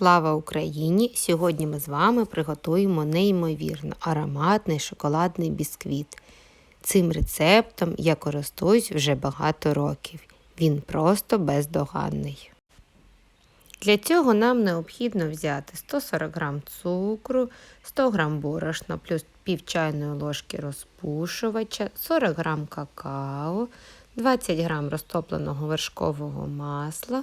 Слава Україні! Сьогодні ми з вами приготуємо неймовірно ароматний шоколадний бісквіт. Цим рецептом я користуюсь вже багато років. Він просто бездоганний. Для цього нам необхідно взяти 140 г цукру, 100 г борошна плюс пів чайної ложки розпушувача, 40 г какао, 20 г розтопленого вершкового масла,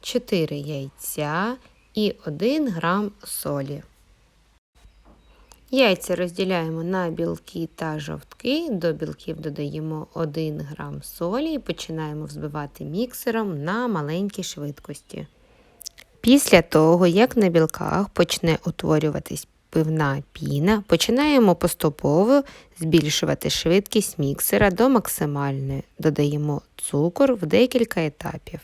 4 яйця і 1 грам солі. Яйця розділяємо на білки та жовтки. До білків додаємо 1 грам солі і починаємо взбивати міксером на маленькій швидкості. Після того, як на білках почне утворюватись пивна піна, починаємо поступово збільшувати швидкість міксера до максимальної. Додаємо цукор в декілька етапів.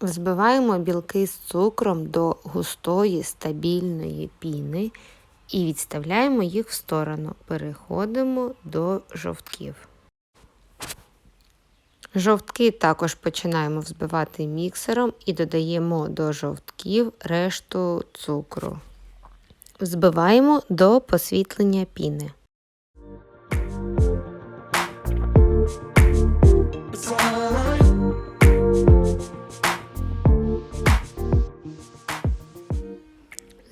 Взбиваємо білки з цукром до густої стабільної піни і відставляємо їх в сторону. Переходимо до жовтків. Жовтки також починаємо взбивати міксером і додаємо до жовтків решту цукру. Взбиваємо до посвітлення піни.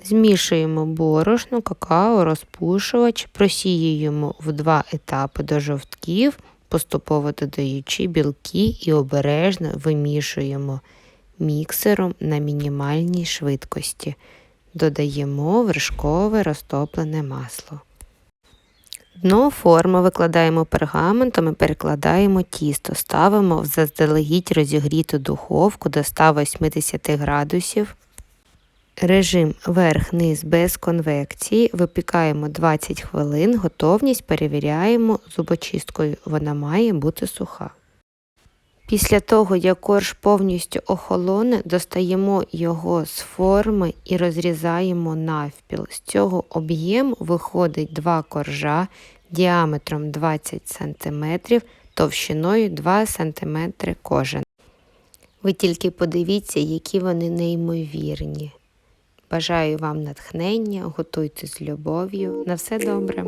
Змішуємо борошно, какао, розпушувач, просіюємо в два етапи до жовтків, поступово додаючи білки і обережно вимішуємо міксером на мінімальній швидкості. Додаємо вершкове розтоплене масло. Дно форми викладаємо пергаментом і перекладаємо тісто, ставимо в заздалегідь розігріту духовку до 180 градусів. Режим верх-низ без конвекції. Випікаємо 20 хвилин, готовність перевіряємо зубочисткою. Вона має бути суха. Після того, як корж повністю охолоне, достаємо його з форми і розрізаємо навпіл. З цього об'єму виходить два коржа діаметром 20 см, товщиною 2 см кожен. Ви тільки подивіться, які вони неймовірні. Бажаю вам натхнення, готуйте з любов'ю. На все добре.